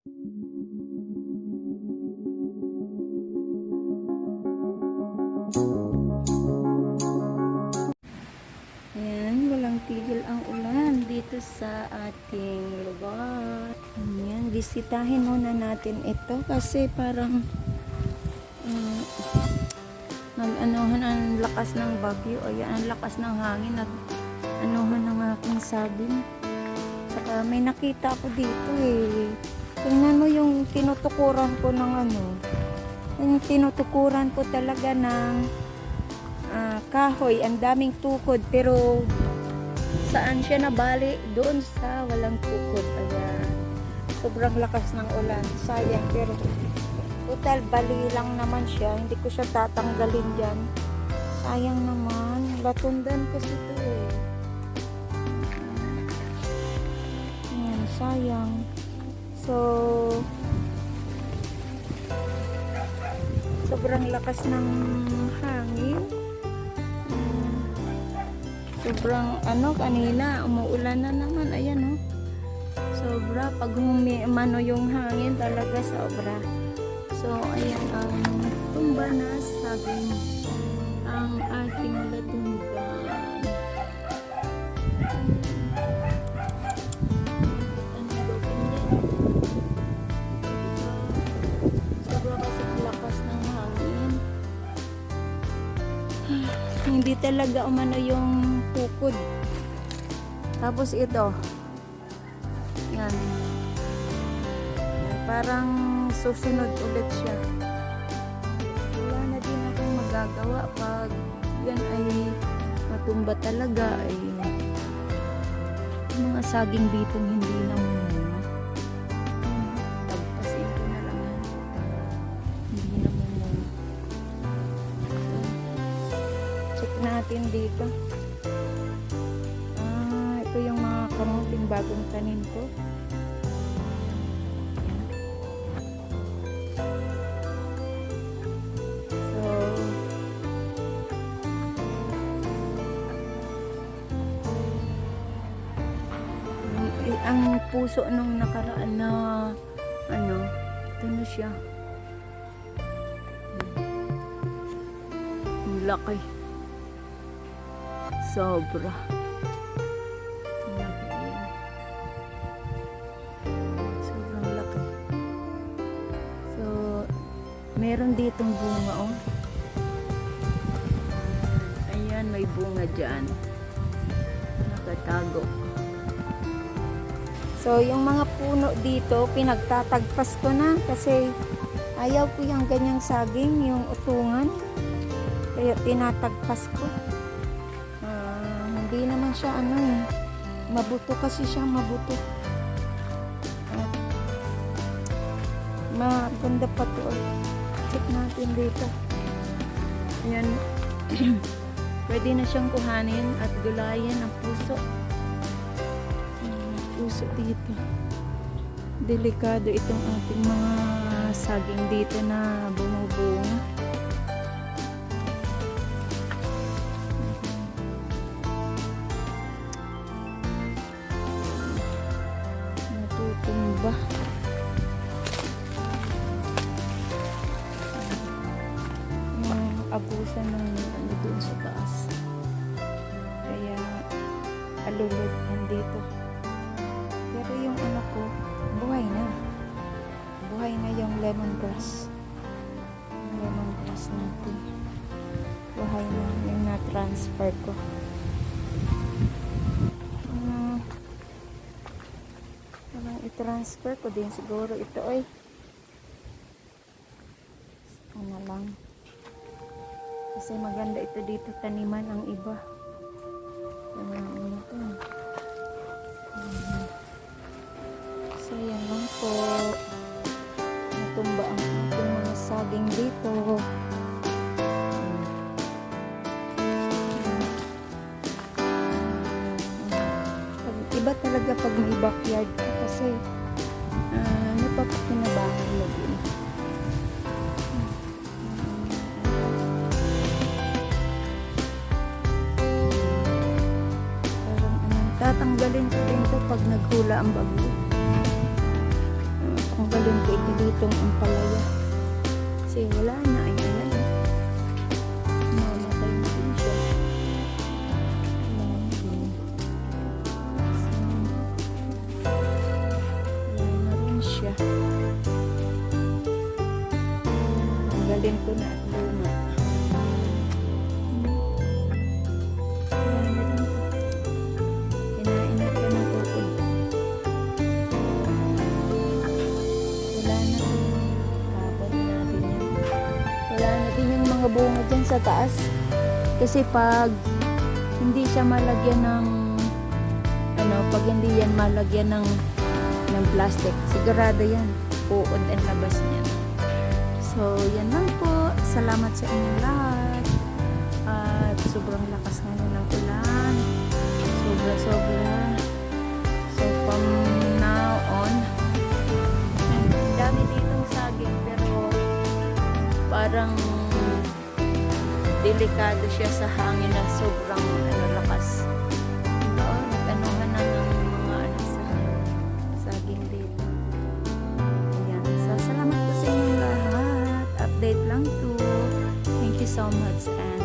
Ayan, walang tigil ang ulan dito sa ating lugar. Ayan, bisitahin muna natin ito kasi parang um, nag-anuhan ang lakas ng bagyo. Ayan, ang lakas ng hangin. Nag-anuhan ng aking sabing. Saka may nakita ako dito eh. Tingnan mo yung tinutukuran ko ng ano. Yung tinutukuran ko talaga ng ah, kahoy, ang daming tukod, pero saan siya nabali? Doon sa walang tukod. Ayan. Sobrang lakas ng ulan. Sayang, pero total bali lang naman siya. Hindi ko siya tatanggalin dyan. Sayang naman. Latundan kasi ito eh. Ayan, sayang. So, sobrang lakas ng hangin. Sobrang ano kanina umuulan na naman ayan oh. Sobra pag humimano yung hangin talaga sobra. So ayan ang tumba na sabi ang ating latundan. Ano Hindi talaga umano yung tukod. Tapos ito. Yan. Parang susunod ulit siya. Wala na din akong magagawa pag yan ay matumba talaga ay mga saging dito hindi na natin dito. Ah, ito yung mga kamuting bagong tanim ko. So, ang- puso nung nakaraan na ano, ito na siya. Ang laki. Sobra. Laki yan. Sobrang laki. So, meron ditong bunga, oh. Ayan, may bunga dyan. Nakatago. So, yung mga puno dito, pinagtatagpas ko na kasi ayaw ko yung ganyang saging, yung utungan. Kaya tinatagpas ko. Naman siya ano eh. Mabuto kasi siya, mabuto. At maganda pa to. Check natin dito. Ayan. Pwede na siyang kuhanin at gulayan ang puso. Ayan, puso dito. Delikado itong ating mga saging dito na bumubunga. Natutumba. Yung abusan ng ano doon sa taas. Kaya alulod yan dito. Pero yung ano ko, buhay na. Buhay na yung lemongrass. Yung lemongrass natin. Buhay na yung na-transfer ko. I-transfer ko din siguro ito ay ano lang. Kasi maganda ito dito taniman ang iba. Ano ano to Mhm. so yan lang po iba talaga pag may backyard ka kasi uh, napapakinabangan mo din. Parang ano, tatanggalin ko din to pag naghula ang bagyo. Uh, tanggalin ko ito ditong ang palaya. Kasi wala na. Tanggalin ko na at luma. Na ito ng ukod. Wala na. Kapag natin din yung mga bunga dyan sa taas. Kasi pag hindi siya malagyan ng ano, pag hindi yan malagyan ng ng plastic, sigurado yan. Uod ang labas niya. So, yan lang po. Salamat sa inyong lahat. At sobrang lakas ngayon ng ulan. Sobra-sobra. So, from now on, dami ditong saging pero parang delikado siya sa hangin na sobrang ano, lakas. So much and